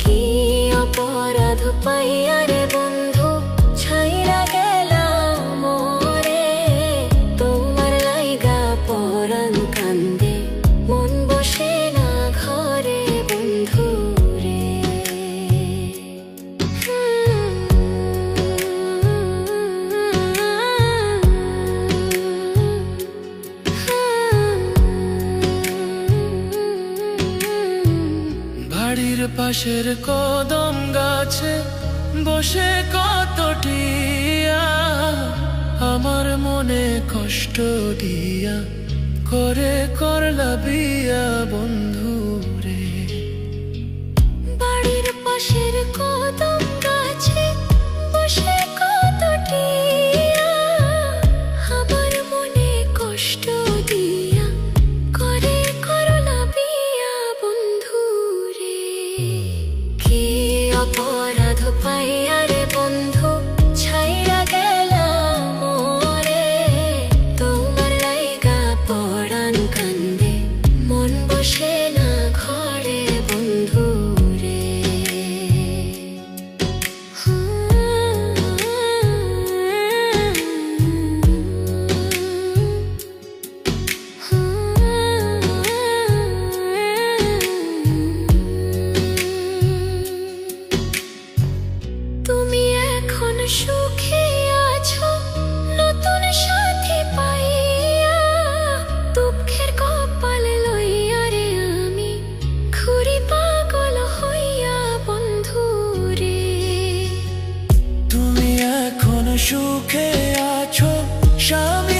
কি অপরাধ পাইয়ারে বাড়ির পাশের কদম গাছে বসে কতটিয়া আমার মনে কষ্ট দিয়া করে করলা বিয়া। पराधुपया সুখে আছো স্বামী।